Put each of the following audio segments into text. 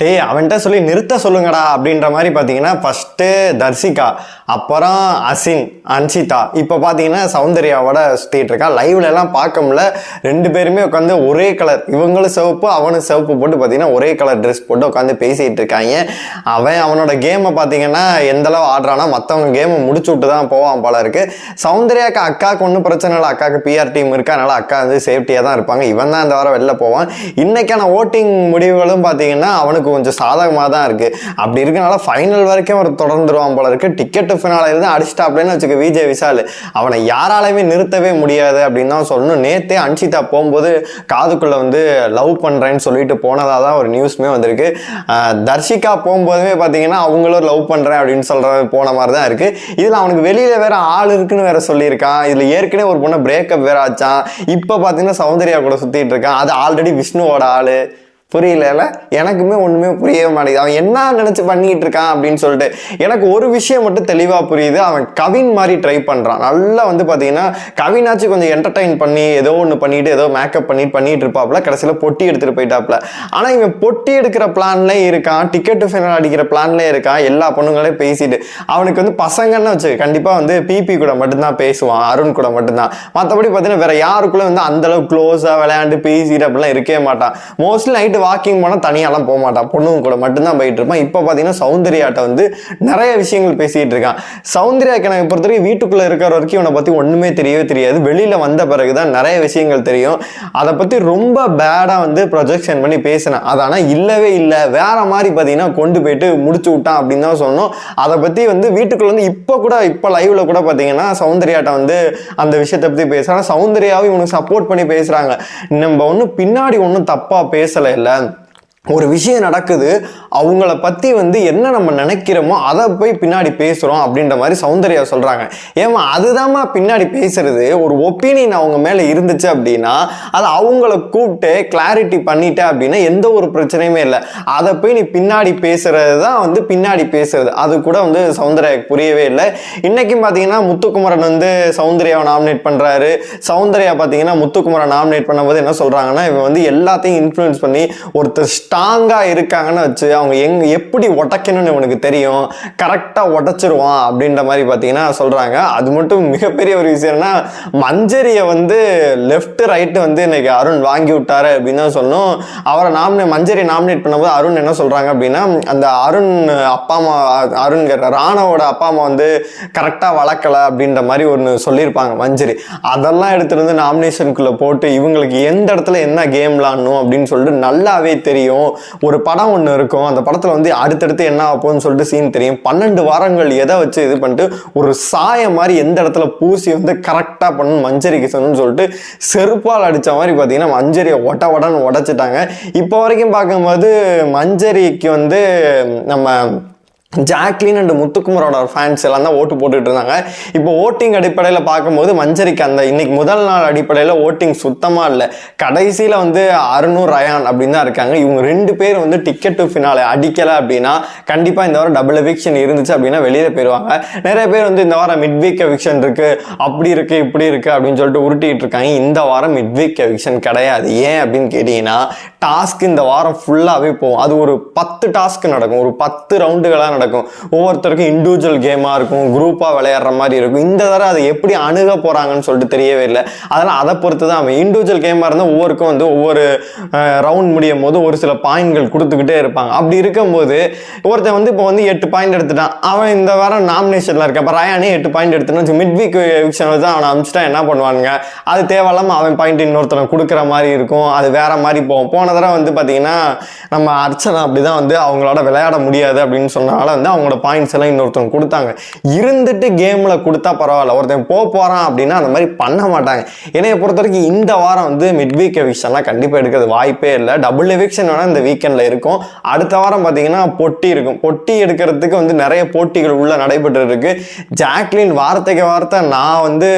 டேய் அவன்கிட்ட சொல்லி நிறுத்த சொல்லுங்கடா அப்படின்ற மாதிரி பார்த்தீங்கன்னா ஃபஸ்ட்டு தர்சிகா அப்புறம் அசின் அன்சிதா இப்போ பார்த்தீங்கன்னா சௌந்தர்யாவோட சுற்றிட்டு இருக்கா. லைவ்லலாம் பார்க்க முடியல. ரெண்டு பேருமே உட்காந்து ஒரே கலர் இவங்களும் சிவப்பு அவனும் சிவப்பு போட்டு பார்த்தீங்கன்னா ஒரே கலர் ட்ரெஸ் போட்டு உட்காந்து பேசிகிட்டு இருக்காங்க. அவன் அவனோட கேமை பார்த்தீங்கன்னா எந்தளவு ஆடுறானா மற்றவங்க கேமை முடிச்சு விட்டு தான் போவான் போல இருக்கு. சௌந்தர்யாக்கு அக்காவுக்கு ஒன்றும் பிரச்சனை இல்லை. அக்காவுக்கு பிஆர் டீம் இருக்கா. அதனால் அக்கா வந்து சேஃப்டியாக தான் இருப்பாங்க. இவன் தான் இந்த வாரம் வெளில போவான். இன்றைக்கான ஓட்டிங் முடிவுகளும் பார்த்தீங்கன்னா அவனுக்கு கொஞ்சம் சாதகமாக தான் இருக்குது அப்படி இருக்கனால ஃபைனல் வரைக்கும் அவர் தொடர்ந்துருவான் போல இருக்கு. டிக்கெட்டு ஃபினால இருந்து அடிச்சிட்டாப்லன்னு வச்சுக்க விஜய் விஷால் அவனை யாராலையுமே நிறுத்தவே முடியாது அப்படின்னு தான் சொல்லணும். நேத்தே அன்ஷிதா போகும்போது காதுக்குள்ளே வந்து லவ் பண்ணுறேன்னு சொல்லிட்டு போனதாக தான் ஒரு நியூஸ்மே வந்திருக்கு. தர்ஷிகா போகும்போதுமே பார்த்தீங்கன்னா அவங்களும் லவ் பண்ணுறேன் அப்படின்னு சொல்கிற போன மாதிரி தான் இருக்குது இதில் அவனுக்கு வெளியில் வேற ஆள் இருக்குன்னு வேற சொல்லியிருக்கான் இதில் ஏற்கனவே ஒரு பொண்ணை பிரேக்கப் வேற ஆச்சான். இப்போ பார்த்தீங்கன்னா சௌந்தர்யா கூட சுற்றிட்டு இருக்கான். அது ஆல்ரெடி விஷ்ணுவோட ஆள். புரியல எனக்குமே ஒன்றுமே புரியவே மாட்டேங்குது. அவன் என்ன நினச்சி பண்ணிகிட்டு இருக்கான் அப்படின்னு சொல்லிட்டு. எனக்கு ஒரு விஷயம் மட்டும் தெளிவாக புரியுது. அவன் கவின் மாதிரி ட்ரை பண்ணுறான் நல்லா வந்து பார்த்தீங்கன்னா கவினாச்சும் கொஞ்சம் என்டர்டைன் பண்ணி ஏதோ ஒன்று பண்ணிட்டு ஏதோ மேக்கப் பண்ணிட்டு பண்ணிட்டு இருப்பாப்புல. கடைசியில் பொட்டி எடுத்துட்டு போயிட்டாப்ல ஆனால் இவன் பொட்டி எடுக்கிற பிளான்ல இருக்கான். டிக்கெட் ஃபைனல் அடிக்கிற பிளான்ல இருக்கான். எல்லா பொண்ணுங்களையும் பேசிட்டு. அவனுக்கு வந்து பசங்கன்னு வச்சு கண்டிப்பாக வந்து பிபி கூட மட்டும்தான் பேசுவான். அருண் கூட மட்டும்தான். மற்றபடி பார்த்தீங்கன்னா வேற யாருக்குள்ளே வந்து அந்த க்ளோஸாக விளையாண்டு பேசிட்டு அப்படிலாம் இருக்கவே மாட்டான். மோஸ்ட்லி நைட்டு வாக்கிங் போனால் தனியாலாம் போக மாட்டான் பொண்ணுங்க கூட மட்டும்தான் போயிட்டு இருப்பான். இப்போ பார்த்தீங்கன்னா சௌந்தர்யாட்ட வந்து நிறைய விஷயங்கள் பேசிகிட்டு இருக்கான். சௌந்தர்யாக்கு எனக்கு பொறுத்த வரைக்கும் இருக்கிற வரைக்கும் இவனை பற்றி ஒன்றுமே தெரியவே தெரியாது. வெளியில் வந்த பிறகு தான் நிறைய விஷயங்கள் தெரியும். அதை பற்றி ரொம்ப பேடாக வந்து ப்ரொஜெக்ஷன் பண்ணி பேசினேன். அது ஆனால் இல்லவே இல்லை. வேற மாதிரி பார்த்தீங்கன்னா கொண்டு போயிட்டு முடிச்சு விட்டான் அப்படின்னு தான் சொன்னோம். அதை பற்றி வந்து வீட்டுக்குள்ள வந்து இப்போ கூட இப்போ லைவ்ல கூட பார்த்தீங்கன்னா சௌந்தர்யாட்ட வந்து அந்த விஷயத்தை பற்றி பேசுறாங்க. சௌந்தர்யாவும் இவனுக்கு சப்போர்ட் பண்ணி பேசுகிறாங்க நம்ம ஒன்றும் பின்னாடி ஒன்றும் தப்பாக பேசலை இல்லை. gelen ஒரு விஷயம் நடக்குது அவங்கள பற்றி வந்து என்ன நம்ம நினைக்கிறோமோ அதை போய் பின்னாடி பேசுகிறோம் அப்படின்ற மாதிரி சௌந்தர்யா சொல்கிறாங்க ஏமா அதுதாம்மா பின்னாடி பேசுறது? ஒரு ஒப்பீனியன் அவங்க மேலே இருந்துச்சு அப்படின்னா அதை அவங்கள கூப்பிட்டு கிளாரிட்டி பண்ணிட்ட அப்படின்னா எந்த ஒரு பிரச்சனையுமே இல்லை. அதை போய் நீ பின்னாடி பேசுறது தான் வந்து பின்னாடி பேசுறது. அது கூட வந்து சௌந்தர்யாவுக்கு புரியவே இல்லை. இன்றைக்கும் பார்த்தீங்கன்னா முத்துக்குமரன் வந்து சௌந்தர்யாவை நாமினேட் பண்ணுறாரு சௌந்தர்யா பார்த்தீங்கன்னா முத்துக்குமரன் நாமினேட் பண்ணும்போது என்ன சொல்கிறாங்கன்னா இவன் வந்து எல்லாத்தையும் இன்ஃப்ளூயன்ஸ் பண்ணி ஒருத்தர் ஸ்ட்ராங்காக இருக்காங்கன்னு வச்சு அவங்க எங் எப்படி உடைக்கணும்னு இவனுக்கு தெரியும். கரெக்டாக உடைச்சிருவான் அப்படின்ற மாதிரி பார்த்தீங்கன்னா சொல்கிறாங்க அது மட்டும் மிகப்பெரிய ஒரு விஷயம்னா மஞ்சரியை வந்து லெஃப்ட் ரைட்டு வந்து இன்னைக்கு அருண் வாங்கி விட்டாரு அப்படின்னு தான் சொல்லணும். அவரை நாமினே மஞ்சரி நாமினேட் பண்ணும்போது அருண் என்ன சொல்கிறாங்க அப்படின்னா அந்த அருண் அப்பா அம்மா அருண் ராணவோட அப்பா அம்மா வந்து கரெக்டாக வளர்க்கல அப்படின்ற மாதிரி ஒன்று சொல்லியிருப்பாங்க மஞ்சரி. அதெல்லாம் எடுத்துகிட்டு வந்து நாமினேஷனுக்குள்ளே போட்டு இவங்களுக்கு எந்த இடத்துல என்ன கேம் விளாடணும் அப்படின்னு சொல்லிட்டு நல்லாவே தெரியும். ஒரு படம் ஒன்று இருக்கும். அந்த படத்தில் வந்து அடுத்தடுத்து என்ன ஆகும்னு சொல்லிட்டு சீன் தெரியும். பன்னெண்டு வாரங்கள் எதை வச்சு இது பண்ணிட்டு ஒரு சாயம் மாதிரி எந்த இடத்துல பூசி வந்து கரெக்டாக பண்ணணும் மஞ்சரிக்கு சொல்லணும்னு சொல்லிட்டு செருப்பால் அடித்த மாதிரி பார்த்தீங்கன்னா மஞ்சரியை ஒட்ட ஒடன்னு உடச்சிட்டாங்க. இப்போ வரைக்கும் பார்க்கும்போது மஞ்சரிக்கு வந்து நம்ம ஜாக்லின் அண்ட் முத்துக்குமரோட ஃபேன்ஸ் எல்லாம் தான் ஓட்டு போட்டுட்டு இருந்தாங்க. இப்போ ஓட்டிங் அடிப்படையில் பார்க்கும்போது மஞ்சரிக்கு அந்த இன்னைக்கு முதல் நாள் அடிப்படையில் ஓட்டிங் சுத்தமாக இல்லை. கடைசியில் வந்து அருணூர் ரயான் அப்படின்னு தான் இருக்காங்க. இவங்க ரெண்டு பேர் வந்து டிக்கெட் டு ஃபினாலே அடிக்கலை அப்படின்னா கண்டிப்பாக இந்த வாரம் டபுள் எவிக்ஷன் இருந்துச்சு அப்படின்னா வெளியில் போயிடுவாங்க நிறைய பேர் வந்து இந்த வாரம் மிட் வீக் எவிக்ஷன் இருக்குது அப்படி இருக்குது இப்படி இருக்குது அப்படின்னு சொல்லிட்டு உருட்டிகிட்டு இருக்காங்க. இந்த வாரம் மிட் வீக் எவிக்ஷன் கிடையாது. ஏன் அப்படின்னு கேட்டிங்கன்னா டாஸ்க் இந்த வாரம் ஃபுல்லாகவே போகும். அது ஒரு பத்து டாஸ்க் நடக்கும். ஒரு பத்து ரவுண்டுகளாக நடக்கும். ஒவ்வொருத்தருக்கும் இண்டிவிஜுவல் கேமாக இருக்கும் குரூப்பாக விளையாடுற மாதிரி இருக்கும். இந்த தடவை அதை எப்படி அணுக போகிறாங்கன்னு சொல்லிட்டு தெரியவே இல்லை. அதெல்லாம் அதை பொறுத்து தான் அவன் இண்டிவிஜுவல் கேமாக இருந்தால் ஒவ்வொருக்கும் வந்து ஒவ்வொரு ரவுண்ட் முடியும் போது ஒரு சில பாயிண்ட்கள் கொடுத்துக்கிட்டே இருப்பாங்க. அப்படி இருக்கும்போது ஒருத்தன் வந்து இப்போ வந்து எட்டு பாயிண்ட் எடுத்துட்டான். அவன் இந்த வாரம் நாமினேஷனில் இருக்க அப்போ ரயானே எட்டு பாயிண்ட் எடுத்துன்னு மிட் வீக் எவிக்ஷனில் தான் அவனை அமிச்சிட்டா என்ன பண்ணுவானுங்க? அது தேவையில்லாமல் அவன் பாயிண்ட் இன்னொருத்தனை கொடுக்குற மாதிரி இருக்கும். அது வேற மாதிரி போகும். போன தடவை வந்து பார்த்தீங்கன்னா நம்ம அர்ச்சனா அப்படி தான் வந்து அவங்களோட விளையாட முடியாது அப்படின்னு அதனால வந்து அவங்களோட பாயிண்ட்ஸ் எல்லாம் இன்னொருத்தவங்க கொடுத்தாங்க. இருந்துட்டு கேமில் கொடுத்தா பரவாயில்ல. ஒருத்தன் போக போகிறான் அப்படின்னா அந்த மாதிரி பண்ண மாட்டாங்க. என்னைய பொறுத்த வரைக்கும் இந்த வாரம் வந்து மிட் வீக் எவிக்ஷன்லாம் கண்டிப்பாக எடுக்கிறது வாய்ப்பே இல்லை. டபுள் எவிக்ஷன் வேணால் இந்த வீக்கெண்டில் இருக்கும். அடுத்த வாரம் பார்த்தீங்கன்னா பொட்டி இருக்கும். பொட்டி எடுக்கிறதுக்கு வந்து நிறைய போட்டிகள் உள்ளே நடைபெற்று இருக்கு ஜாக்லின் வார்த்தைக்கு வார்த்தை நான் வந்து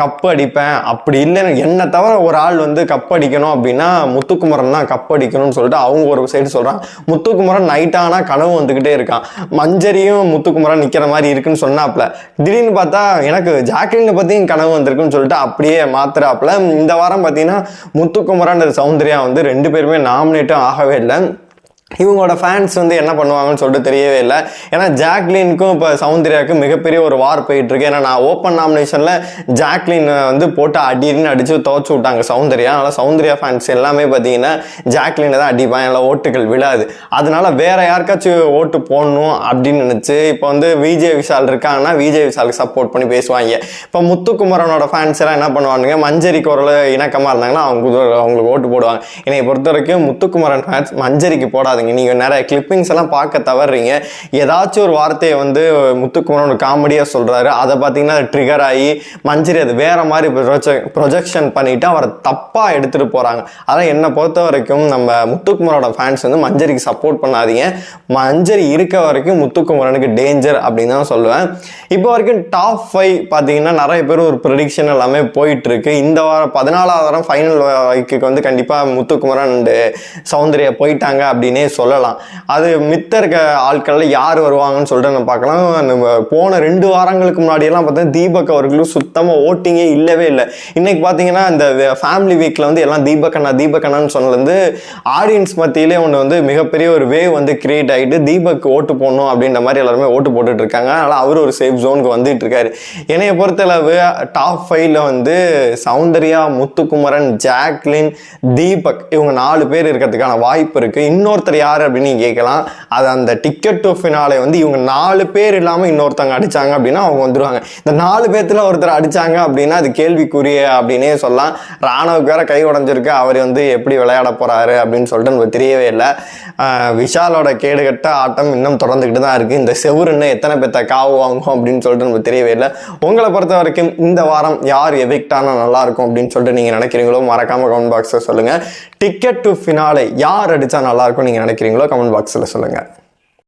கப் அடிப்பேன். அப்படி இல்லைன்னு என்னை தவிர ஒரு ஆள் வந்து கப் அடிக்கணும் அப்படின்னா முத்துக்குமரன் தான் கப் அடிக்கணும்னு சொல்லிட்டு அவங்க ஒரு சைடு சொல்கிறான் முத்துக்குமரன் நைட் ஆனால் கனவு வந்துக்கிட்டே இருக்கான். மஞ்சரியும் முத்துக்குமரன் நிற்கிற மாதிரி இருக்குன்னு சொன்னாப்ல. திடீர்னு பார்த்தா எனக்கு ஜாக்லினை பற்றியும் கனவு வந்திருக்குன்னு சொல்லிட்டு அப்படியே மாத்துறாப்ல. இந்த வாரம் பார்த்தீங்கன்னா முத்துக்குமரன் சௌந்தர்யா வந்து ரெண்டு பேருமே நாமினேட்டும் ஆகவே இல்லை. இவங்களோட ஃபேன்ஸ் வந்து என்ன பண்ணுவாங்கன்னு சொல்லிட்டு தெரியவே இல்லை. ஏன்னா ஜாக்லினுக்கும் இப்போ சௌந்தர்யாவுக்கும் மிகப்பெரிய ஒரு வார் போயிட்டு இருக்கு. ஏன்னா நான் ஓப்பன் நாமினேஷனில் ஜாக்லின் வந்து போட்டு அடின்னு அடிச்சு துவச்சு விட்டாங்க சௌந்தர்யா. அதனால் சௌந்தர்யா ஃபேன்ஸ் எல்லாமே பார்த்தீங்கன்னா ஜாக்லினை தான் அடிப்பான் எல்லாம் ஓட்டுகள் விழாது. அதனால வேற யாருக்காச்சும் ஓட்டு போடணும் அப்படின்னு நினச்சி இப்போ வந்து விஜய் விஷால் இருக்காங்கன்னா விஜய் விஷாலுக்கு சப்போர்ட் பண்ணி பேசுவாங்க. இப்போ முத்துக்குமரனோட ஃபேன்ஸ் எல்லாம் என்ன பண்ணுவானுங்க? மஞ்சரி குரல் இணக்கமாக இருந்தாங்கன்னா அவங்க அவங்களுக்கு ஓட்டு போடுவாங்க. என்னை பொறுத்த வரைக்கும் முத்துக்குமரன் ஃபேன்ஸ் மஞ்சரிக்கு போடாது போடாதீங்க நீங்கள் நிறைய கிளிப்பிங்ஸ் எல்லாம் பார்க்க தவறுறீங்க ஏதாச்சும் ஒரு வார்த்தையை வந்து முத்துக்குமரன் ஒரு காமெடியாக சொல்கிறாரு அதை பார்த்தீங்கன்னா ட்ரிகர் ஆகி மஞ்சரி அது வேறு மாதிரி ப்ரொஜெக்ஷன் பண்ணிவிட்டு அவரை தப்பாக எடுத்துகிட்டு போகிறாங்க அதான் என்னை பொறுத்த வரைக்கும் நம்ம முத்துக்குமரோட ஃபேன்ஸ் வந்து மஞ்சரிக்கு சப்போர்ட் பண்ணாதீங்க. மஞ்சரி இருக்க வரைக்கும் முத்துக்குமரனுக்கு டேஞ்சர் அப்படின்னு தான் சொல்லுவேன். இப்போ வரைக்கும் டாப் ஃபைவ் பார்த்தீங்கன்னா நிறைய பேர் ஒரு ப்ரெடிக்ஷன் எல்லாமே போயிட்டு இருக்கு இந்த வாரம் பதினாலாவது வாரம் ஃபைனல் வைக்கு வந்து கண்டிப்பாக முத்துக்குமரன் அண்டு சௌந்தர்யா போயிட்டாங்க அப்படின்னே சொல்லலாம். அது மித்த இருக்க ஆட்கள்ல யார் வருவாங்கன்னு சொல்லிட்டு நம்ம பார்க்கலாம். நம்ம போன ரெண்டு வாரங்களுக்கு முன்னாடியெல்லாம் பார்த்தா தீபக் அவர்களும் சுத்தமாக ஓட்டிங்கே இல்லவே இல்லை. இன்னைக்கு பார்த்தீங்கன்னா இந்த ஃபேமிலி வீக்கில் வந்து எல்லாம் தீபக் அண்ணா தீபக் அண்ணான்னு சொன்னதுலேருந்து ஆடியன்ஸ் மத்தியிலே ஒன்று வந்து மிகப்பெரிய ஒரு வேவ் வந்து கிரியேட் ஆகிட்டு தீபக் ஓட்டு போடணும் அப்படின்ற மாதிரி எல்லாருமே ஓட்டு போட்டுட்டு இருக்காங்க. அதனால் அவர் ஒரு சேஃப் ஜோனுக்கு வந்துட்டு இருக்காரு. என்னைய பொறுத்தளவு டாப் ஃபைவ்ல வந்து சௌந்தர்யா முத்துக்குமரன் ஜாக்லின் தீபக் இவங்க நாலு பேர் இருக்கிறதுக்கான வாய்ப்பு இருக்கு. இன்னொருத்தர் யார் அப்படின்னு கேட்கலாம். அது அந்த டிக்கெட் டு ஃபினாலே வந்து இவங்க நாலு பேர் இல்லாமல் இன்னொருத்தவங்க அடிச்சாங்க அப்படின்னா அவங்க வந்துடுவாங்க இந்த நாலு பேர்த்தில் ஒருத்தர் அடிச்சாங்க அப்படின்னா அது கேள்விக்குரிய அப்படின்னே சொல்லலாம். ராணுவுக்கு வேற கை உடஞ்சிருக்கு. அவர் வந்து எப்படி விளையாட போகிறாரு அப்படின்னு சொல்லிட்டு நமக்கு தெரியவே இல்லை. விஷாலோட கேடுகட்ட ஆட்டம் இன்னும் தொடர்ந்துக்கிட்டு தான் இருக்குது இந்த செவுரு இன்னும் எத்தனை பேர்த்த காவு வாங்கும் அப்படின்னு சொல்லிட்டு நமக்கு தெரியவே இல்லை. உங்களை பொறுத்த வரைக்கும் இந்த வாரம் யார் எவிக்ட் ஆனால் நல்லா இருக்கும் அப்படின்னு சொல்லிட்டு நீங்கள் நினைக்கிறீங்களோ மறக்காமல் கமெண்ட் பாக்ஸில் சொல்லுங்கள் டிக்கெட் டு ஃபினாலே யார் அடித்தா நல்லா இருக்கும் நீங்க நினைக்கிறீங்களோ கமெண்ட் பாக்ஸ்ல சொல்லுங்க.